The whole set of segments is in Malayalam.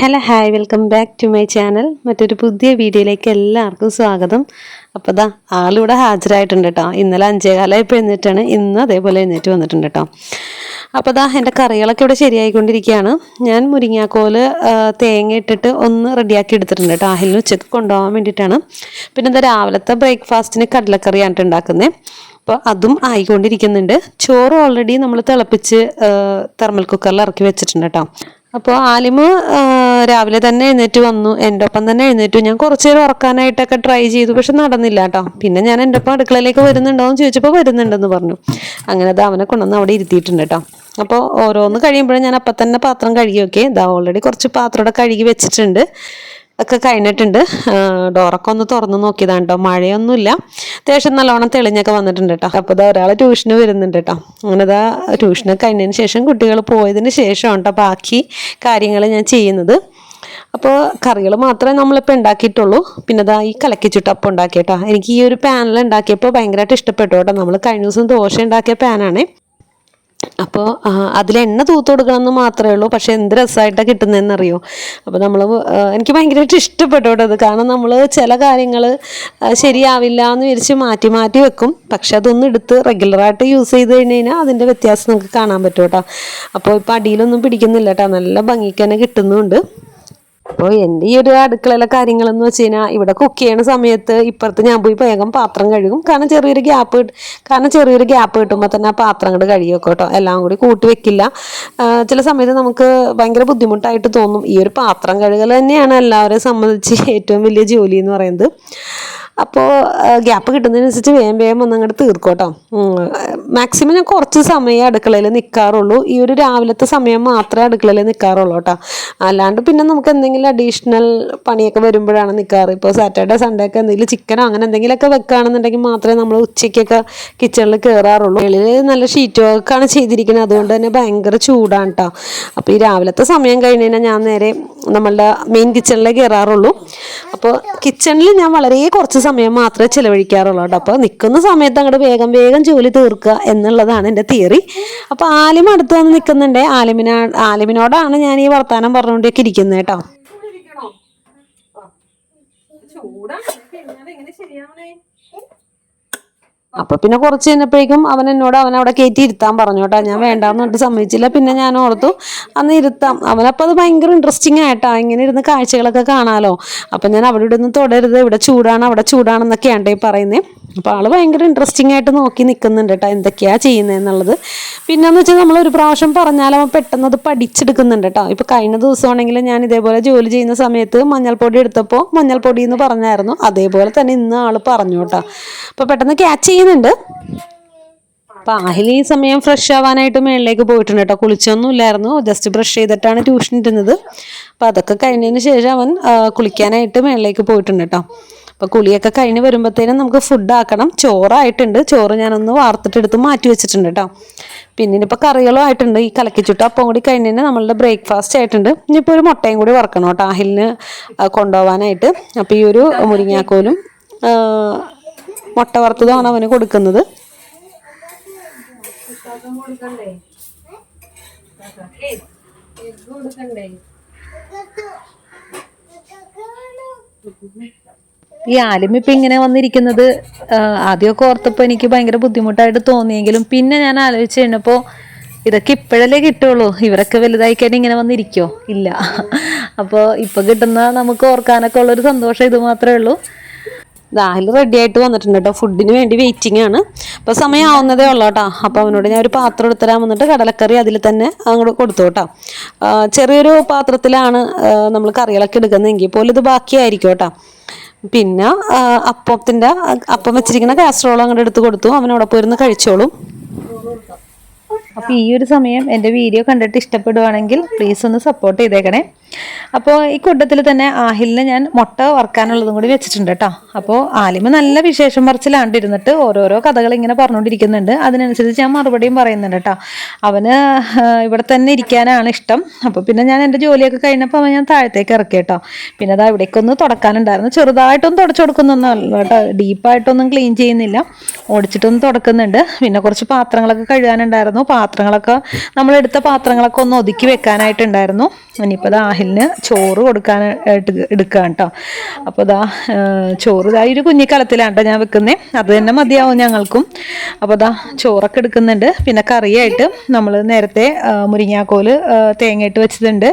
Hello hi welcome back to my channel മറ്റൊരു പുതിയ വീഡിയോയിലേക്ക് എല്ലാവർക്കും സ്വാഗതം. അപ്പോൾ ദാ ആളിവിടെ ഹാജരായിട്ടുണ്ട് കേട്ടോ ഇന്നലെ അഞ്ചേകാലം ഇപ്പോൾ എഴുന്നേറ്റാണ്. ഇന്ന് അതേപോലെ എഴുന്നേറ്റ് വന്നിട്ടുണ്ട് കേട്ടോ അപ്പോൾ ദാ എന്റെ കറികളൊക്കെ ഇവിടെ ശരിയായിക്കൊണ്ടിരിക്കുകയാണ്. ഞാൻ മുരിങ്ങാക്കോൽ തേങ്ങ ഇട്ടിട്ട് ഒന്ന് റെഡിയാക്കി എടുത്തിട്ടുണ്ട് കേട്ടോ ആഹിലിന് ഉച്ചയ്ക്ക് കൊണ്ടുപോകാൻ വേണ്ടിയിട്ടാണ്. പിന്നെ എന്താ രാവിലത്തെ ബ്രേക്ക്ഫാസ്റ്റിന് കടലക്കറിയാണ് ഉണ്ടാക്കുന്നത് അപ്പോൾ അതും ആയിക്കൊണ്ടിരിക്കുന്നുണ്ട്. ചോറ് ഓൾറെഡി നമ്മൾ തിളപ്പിച്ച് തെർമൽ കുക്കറിൽ ഇറക്കി വെച്ചിട്ടുണ്ട് കേട്ടോ അപ്പോൾ ആലിമ് രാവിലെ തന്നെ എഴുന്നേറ്റ് വന്നു. എന്റെ ഒപ്പം തന്നെ എഴുന്നേറ്റു. ഞാൻ കുറച്ച് നേരം ഉറക്കാനായിട്ടൊക്കെ ട്രൈ ചെയ്തു പക്ഷെ നടന്നില്ല കേട്ടോ പിന്നെ ഞാൻ എന്റെ ഒപ്പം അടുക്കളയിലേക്ക് വരുന്നുണ്ടോ എന്ന് ചോദിച്ചപ്പോൾ വരുന്നുണ്ടെന്ന് പറഞ്ഞു. അങ്ങനെ അത് അവനെ കൊണ്ടുവന്ന് അവിടെ ഇരുത്തിയിട്ടുണ്ട് കേട്ടോ അപ്പോൾ ഓരോന്ന് കഴിയുമ്പോഴും ഞാൻ അപ്പം തന്നെ പാത്രം കഴുകി വെക്കേ ഇതാ ഓൾറെഡി കുറച്ച് പാത്രം കഴുകി വെച്ചിട്ടുണ്ട്. ഒക്കെ കഴിഞ്ഞിട്ടുണ്ട്. ഡോറൊക്കെ ഒന്ന് തുറന്നു നോക്കിയതാണ് കേട്ടോ മഴയൊന്നുമില്ല. അത്യാവശ്യം നല്ലോണം തെളിഞ്ഞൊക്കെ വന്നിട്ടുണ്ട് കേട്ടോ അപ്പോൾ ഇതാ ഒരാൾ ട്യൂഷന് വരുന്നുണ്ട് കേട്ടോ അങ്ങനെ ഇതാ ട്യൂഷനൊക്കെ കഴിഞ്ഞതിന് ശേഷം കുട്ടികൾ പോയതിന് ശേഷം കേട്ടോ ബാക്കി കാര്യങ്ങൾ ഞാൻ ചെയ്യുന്നത്. അപ്പോൾ കറികൾ മാത്രമേ നമ്മളിപ്പോൾ ഉണ്ടാക്കിയിട്ടുള്ളൂ. പിന്നെ ഇതാ ഈ കലക്കി ചുട്ടപ്പം ഉണ്ടാക്കിയിട്ടോ എനിക്ക് ഈ ഒരു പാനിൽ ഉണ്ടാക്കിയപ്പോൾ ഭയങ്കരമായിട്ട് ഇഷ്ടപ്പെട്ടു കേട്ടോ നമ്മൾ കഴിഞ്ഞ ദിവസം ദോശ ഉണ്ടാക്കിയ പാനാണേ. അപ്പോൾ അതിൽ എണ്ണ തൂത്ത് കൊടുക്കണം എന്ന് മാത്രമേ ഉള്ളൂ. പക്ഷെ എന്ത് രസമായിട്ടാണ് കിട്ടുന്നതെന്ന് അറിയോ അപ്പോൾ നമ്മൾ എനിക്ക് ഭയങ്കരമായിട്ട് ഇഷ്ടപ്പെട്ടു അത്. കാരണം നമ്മൾ ചില കാര്യങ്ങൾ ശരിയാവില്ല എന്ന് വിചാരിച്ച് മാറ്റി മാറ്റി വെക്കും. പക്ഷെ അതൊന്നും എടുത്ത് റെഗുലറായിട്ട് യൂസ് ചെയ്ത് കഴിഞ്ഞ് കഴിഞ്ഞാൽ അതിന്റെ വ്യത്യാസം നമുക്ക് കാണാൻ പറ്റും കേട്ടോ. അപ്പോൾ ഇപ്പോൾ അടിയിലൊന്നും പിടിക്കുന്നില്ല കേട്ടോ. നല്ല ഭംഗിക്ക് തന്നെ കിട്ടുന്നുണ്ട്. അപ്പോൾ എന്റെ ഈ ഒരു അടുക്കളയിലെ കാര്യങ്ങളെന്ന് വെച്ച് കഴിഞ്ഞാൽ ഇവിടെ കുക്ക് ചെയ്യണ സമയത്ത് ഇപ്പുറത്ത് ഞാൻ പോയി വേഗം പാത്രം കഴുകും. കാരണം ചെറിയൊരു ഗ്യാപ്പ് കാരണം ചെറിയൊരു ഗ്യാപ്പ് കിട്ടുമ്പോൾ തന്നെ ആ പാത്രം കഴുകി കഴുകിയൊക്കെ കേട്ടോ. എല്ലാം കൂടി കൂട്ടി വെക്കില്ല. ചില സമയത്ത് നമുക്ക് ഭയങ്കര ബുദ്ധിമുട്ടായിട്ട് തോന്നും. ഈ ഒരു പാത്രം കഴുകൽ തന്നെയാണ് എല്ലാവരെയും സംബന്ധിച്ച് ഏറ്റവും വലിയ ജോലി എന്ന് പറയുന്നത്. അപ്പോൾ ഗ്യാപ്പ് കിട്ടുന്നതിനനുസരിച്ച് വേഗം വേഗം ഒന്ന് അങ്ങോട്ട് തീർക്കും കേട്ടോ. മാക്സിമം ഞാൻ കുറച്ച് സമയം അടുക്കളയിൽ നിൽക്കാറുള്ളൂ ഈ ഒരു രാവിലത്തെ സമയം മാത്രമേ അടുക്കളയിൽ നിൽക്കാറുള്ളൂ കേട്ടോ. അല്ലാണ്ട് പിന്നെ നമുക്ക് എന്തെങ്കിലും അഡീഷണൽ പണിയൊക്കെ വരുമ്പോഴാണ് നിൽക്കാറ് ഇപ്പോൾ സാറ്റർഡേ സൺഡേ ഒക്കെ എന്തെങ്കിലും ചിക്കനോ അങ്ങനെ എന്തെങ്കിലുമൊക്കെ വെക്കുകയാണെന്നുണ്ടെങ്കിൽ മാത്രമേ നമ്മൾ ഉച്ചയ്ക്കൊക്കെ കിച്ചണിൽ കയറാറുള്ളൂ വെളിയിൽ നല്ല ഷീറ്റ് വർക്കാണ് ചെയ്തിരിക്കുന്നത്. അതുകൊണ്ട് തന്നെ ഭയങ്കര ചൂടാണ് കേട്ടോ. അപ്പോൾ ഈ രാവിലത്തെ സമയം കഴിഞ്ഞ് കഴിഞ്ഞാൽ ഞാൻ നേരെ നമ്മളുടെ മെയിൻ കിച്ചണിലേക്ക് കയറാറുള്ളൂ അപ്പോൾ കിച്ചണിൽ ഞാൻ വളരെ കുറച്ച് സമയം മാത്രമേ ചിലവഴിക്കാറുള്ളൂ കേട്ടോ. അപ്പോൾ നിൽക്കുന്ന സമയത്ത് അങ്ങോട്ട് വേഗം വേഗം ജോലി തീർക്കുക എന്നുള്ളതാണ് എന്റെ തിയറി. അപ്പോൾ ആലിം അടുത്ത് വന്ന് നിൽക്കുന്നുണ്ട്. ആലിമിനാ ആലിമിനോടാണ് ഞാൻ ഈ വർത്തമാനം പറഞ്ഞുകൊണ്ടൊക്കെ ഇരിക്കുന്നത് കേട്ടോ. അപ്പൊ പിന്നെ കുറച്ച് കഴിഞ്ഞപ്പോഴേക്കും അവൻ എന്നോട് അവൻ അവിടെ കയറ്റി ഇരുത്താൻ പറഞ്ഞു കേട്ടോ. ഞാൻ വേണ്ടാന്ന് പറഞ്ഞിട്ട് സമ്മതിച്ചില്ല. പിന്നെ ഞാൻ ഓർത്തു അന്ന് ഇരുത്താം. അവനപ്പോൾ അത് ഭയങ്കര ഇൻട്രസ്റ്റിംഗ് ആയിട്ടാ. ഇങ്ങനെ ഇരുന്ന് കാഴ്ചകളൊക്കെ കാണാലോ. അപ്പൊ ഞാൻ അവിടെ ഇവിടെ നിന്ന് തുടരുത്. ഇവിടെ ചൂടാണ് അവിടെ ചൂടാണെന്നൊക്കെയാണ് ഈ പറയുന്നത് അപ്പൊ ആൾ ഭയങ്കര ഇൻട്രസ്റ്റിംഗ് ആയിട്ട് നോക്കി നിൽക്കുന്നുണ്ട് കേട്ടോ എന്തൊക്കെയാ ചെയ്യുന്നതെന്നുള്ളത് പിന്നെന്ന് വെച്ചാൽ നമ്മൾ ഒരു പ്രാവശ്യം പറഞ്ഞാൽ അവൻ പെട്ടെന്ന് അത് പഠിച്ചെടുക്കുന്നുണ്ട് കേട്ടോ. ഇപ്പൊ കഴിഞ്ഞ ദിവസമാണെങ്കിൽ ഞാൻ ഇതേപോലെ ജോലി ചെയ്യുന്ന സമയത്ത് മഞ്ഞൾപ്പൊടി എടുത്തപ്പോൾ മഞ്ഞൾപ്പൊടി എന്ന് പറഞ്ഞായിരുന്നു. അതേപോലെ തന്നെ ഇന്ന് ആൾ പറഞ്ഞു കേട്ടോ. അപ്പൊ പെട്ടെന്ന് ക്യാച്ച് ചെയ്യുന്നുണ്ട് അപ്പൊ അഹിലി ഈ സമയം ഫ്രഷ് ആവാനായിട്ട് മേളിലേക്ക് പോയിട്ടുണ്ട് കേട്ടോ. കുളിച്ചൊന്നും ഇല്ലായിരുന്നു ജസ്റ്റ് ബ്രഷ് ചെയ്തിട്ടാണ് ട്യൂഷൻ ഇരുന്നത് അപ്പൊ അതൊക്കെ കഴിഞ്ഞതിന് ശേഷം അവൻ കുളിക്കാനായിട്ട് മേളിലേക്ക് പോയിട്ടുണ്ട് കേട്ടോ. അപ്പൊ കുളിയൊക്കെ കഴിഞ്ഞ് വരുമ്പോഴത്തേനും നമുക്ക് ഫുഡ് ആക്കണം. ചോറായിട്ടുണ്ട്. ചോറ് ഞാനൊന്ന് വാർത്തിട്ടെടുത്ത് മാറ്റി വെച്ചിട്ടുണ്ട് കേട്ടോ. പിന്നെ ഇനിയിപ്പോൾ കറികളും ആയിട്ടുണ്ട്. ഈ കലക്കിച്ചുട്ട് അപ്പം കൂടി കഴിഞ്ഞ് നമ്മളുടെ ബ്രേക്ക്ഫാസ്റ്റ് ആയിട്ടുണ്ട്. ഇനിയിപ്പോൾ ഒരു മുട്ടയും കൂടി വറക്കണം കേട്ടോ അഹിലിന് കൊണ്ടുപോകാനായിട്ട് അപ്പോൾ ഈ ഒരു മുരിങ്ങാക്കോലും മുട്ട വറുത്തതാണ് അവന് കൊടുക്കുന്നത്. ഈ ആലിമ ഇപ്പൊ ഇങ്ങനെ വന്നിരിക്കുന്നത് ആദ്യമൊക്കെ ഓർത്തപ്പോ എനിക്ക് ഭയങ്കര ബുദ്ധിമുട്ടായിട്ട് തോന്നിയെങ്കിലും പിന്നെ ഞാൻ ആലോചിച്ച് കഴിഞ്ഞപ്പോ ഇതൊക്കെ ഇപ്പോഴല്ലേ കിട്ടുള്ളൂ. ഇവരൊക്കെ വലുതായി കഴിഞ്ഞാൽ ഇങ്ങനെ വന്നിരിക്കോ? ഇല്ല. അപ്പോൾ ഇപ്പൊ കിട്ടുന്ന നമുക്ക് ഓർക്കാനൊക്കെ ഉള്ളൊരു സന്തോഷം ഇത് മാത്രമേ ഉള്ളൂ. ദാഹിൽ റെഡി ആയിട്ട് വന്നിട്ടുണ്ട് കേട്ടോ ഫുഡിന് വേണ്ടി വെയിറ്റിംഗ് ആണ്. അപ്പോൾ സമയമാവുന്നതേ ഉള്ളൂ കേട്ടോ അപ്പോൾ അവനോട് ഞാൻ ഒരു പാത്രം എടുത്തരാൻ വന്നിട്ട് കടലക്കറി അതിൽ തന്നെ അങ്ങോട്ട് കൊടുത്തു കേട്ടോ ചെറിയൊരു പാത്രത്തിലാണ് നമ്മൾ കറികളൊക്കെ എടുക്കുന്നതെങ്കിൽ പോലും ഇത് ബാക്കിയായിരിക്കും കേട്ടോ പിന്നെ അപ്പത്തിന്റെ അപ്പം വെച്ചിരിക്കുന്ന കാസറോൾ അങ്ങോട്ട് എടുത്ത് കൊടുത്തു. അവനോടൊപ്പം ഇരുന്ന് കഴിച്ചോളും. അപ്പോൾ ഈ ഒരു സമയം എന്റെ വീഡിയോ കണ്ടിട്ട് ഇഷ്ടപ്പെടുവാണെങ്കിൽ പ്ലീസ് ഒന്ന് സപ്പോർട്ട് ചെയ്തേക്കണേ. അപ്പോൾ ഈ കൂട്ടത്തിൽ തന്നെ ആഹിലിന് ഞാൻ മുട്ട വറക്കാനുള്ളതും കൂടി വെച്ചിട്ടുണ്ട് കേട്ടോ. അപ്പോൾ ആലിമ നല്ല വിശേഷം പറിച്ചിലാണ്ടിരുന്നിട്ട് ഓരോരോ കഥകൾ ഇങ്ങനെ പറഞ്ഞുകൊണ്ടിരിക്കുന്നുണ്ട്. അതിനനുസരിച്ച് ഞാൻ മറുപടിയും പറയുന്നുണ്ട് കേട്ടോ. അവന് ഇവിടെ തന്നെ ഇരിക്കാനാണ് ഇഷ്ടം. അപ്പോൾ പിന്നെ ഞാൻ എന്റെ ജോലിയൊക്കെ കഴിഞ്ഞപ്പോൾ അവൻ ഞാൻ താഴത്തേക്ക് ഇറക്കി കേട്ടോ. പിന്നെ അതാ ഇവിടേക്കൊന്ന് തുടക്കാനുണ്ടായിരുന്നു. ചെറുതായിട്ടൊന്നും തുടച്ചു കൊടുക്കുന്നൊന്നുമല്ല കേട്ടോ. ഡീപ്പായിട്ടൊന്നും ക്ലീൻ ചെയ്യുന്നില്ല. ഓടിച്ചിട്ടൊന്ന് തുടക്കുന്നുണ്ട്. പിന്നെ കുറച്ച് പാത്രങ്ങളൊക്കെ കഴുകാനുണ്ടായിരുന്നു. പാത്രങ്ങളൊക്കെ നമ്മളെടുത്ത പാത്രങ്ങളൊക്കെ ഒന്ന് ഒതുക്കി വെക്കാനായിട്ടുണ്ടായിരുന്നു. ഇനിയിപ്പോൾ അത് ആഹിൽ ആഹിലിന് ചോറ് കൊടുക്കാനായിട്ട് എടുക്കുക കേട്ടോ അപ്പോൾ ഇതാ ചോറ് ഇതാ ഈ ഒരു കുഞ്ഞിക്കലത്തിലാണ് കേട്ടോ ഞാൻ വെക്കുന്നത് അത് തന്നെ മതിയാവും ഞങ്ങൾക്കും. അപ്പോൾ ഇതാ ചോറൊക്കെ എടുക്കുന്നുണ്ട്. പിന്നെ കറിയായിട്ട് നമ്മൾ നേരത്തെ മുരിങ്ങാക്കോൽ തേങ്ങയിട്ട് വെച്ചിട്ടുണ്ട്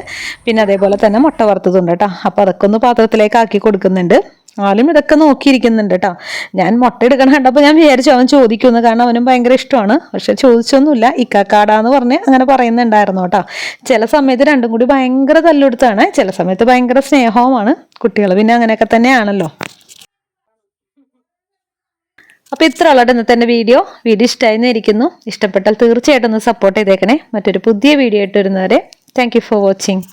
പിന്നെ അതേപോലെ തന്നെ മുട്ട വറുത്തതുണ്ട് കേട്ടോ അപ്പോൾ അതൊക്കെ ഒന്ന് പാത്രത്തിലേക്ക് ആക്കി കൊടുക്കുന്നുണ്ട്. ആലും ഇതൊക്കെ നോക്കിയിരിക്കുന്നുണ്ട് കേട്ടോ ഞാൻ മുട്ട എടുക്കണം കണ്ടപ്പോൾ ഞാൻ വിചാരിച്ചു അവൻ ചോദിക്കുന്നു കാരണം അവനും ഭയങ്കര ഇഷ്ടമാണ്. പക്ഷെ ചോദിച്ചൊന്നുമില്ല. ഇക്കാക്കാടാന്ന് പറഞ്ഞ് അങ്ങനെ പറയുന്നുണ്ടായിരുന്നു കേട്ടോ ചില സമയത്ത് രണ്ടും കൂടി ഭയങ്കര തല്ലെടുത്താണ്. ചില സമയത്ത് ഭയങ്കര സ്നേഹവുമാണ്. കുട്ടികൾ പിന്നെ അങ്ങനെയൊക്കെ തന്നെയാണല്ലോ. അപ്പോൾ ഇത്ര ഉള്ളത് ഇന്നത്തെ എന്റെ വീഡിയോ. വീഡിയോ ഇഷ്ടമായി ഇരിക്കുന്നു ഇഷ്ടപ്പെട്ടാൽ തീർച്ചയായിട്ടും ഒന്ന് സപ്പോർട്ട് ചെയ്തേക്കണേ. മറ്റൊരു പുതിയ വീഡിയോ ആയിട്ട് വരുന്നവരെ താങ്ക് ഫോർ വാച്ചിങ്